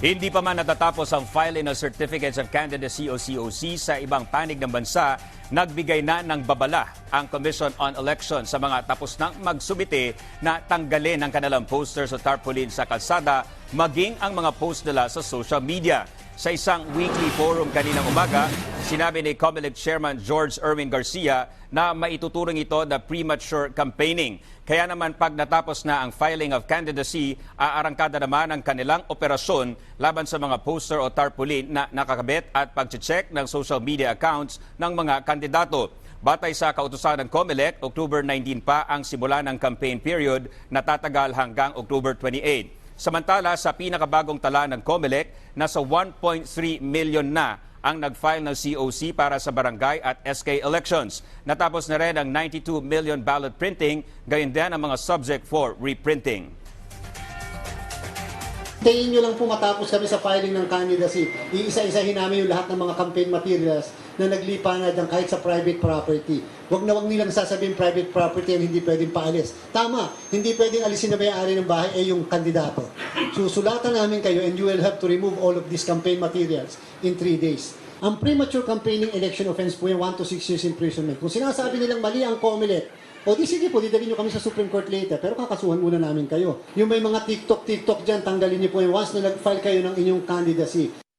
Hindi pa man natatapos ang filing ng Certificates of Candidacy o COC sa ibang panig ng bansa, nagbigay na ng babala ang Commission on Elections sa mga tapos nang magsubite na tanggalin ang kanilang posters o tarpaulin sa kalsada, maging ang mga post nila sa social media. Sa isang weekly forum kaninang umaga, sinabi ni COMELEC Chairman George Erwin Garcia na maituturing ito na premature campaigning. Kaya naman pag natapos na ang filing of candidacy, aarangkada naman ang kanilang operasyon laban sa mga poster o tarpaulin na nakakabit at pag-check ng social media accounts ng mga kandidato. Batay sa kautusan ng COMELEC, October 19 pa ang simula ng campaign period na tatagal hanggang October 28. Samantala, sa pinakabagong tala ng COMELEC, nasa 1.3 million na ang nag-file ng COC para sa barangay at SK elections. Natapos na rin ang 92 million ballot printing, gayon din ang mga subject for reprinting. Hintayin nyo lang po matapos kami sa filing ng candidacy. Iisa-isahin namin yung lahat ng mga campaign materials na naglipa na dyan kahit sa private property. Huwag na huwag nilang sasabihin private property ang hindi pwedeng paalis. Tama, hindi pwedeng alisin na may-ari ng bahay ay yung kandidato. Susulatan namin kayo and you will have to remove all of these campaign materials in three days. Ang premature campaigning election offense po yung 1 to 6 years imprisonment. Kung sinasabi nilang mali ang COMELEC, o di sige po, didalhin nyo kami sa Supreme Court later, pero kakasuhan muna namin kayo. Yung may mga TikTok, TikTok dyan, tanggalin nyo po yung once na nag-file kayo ng inyong candidacy.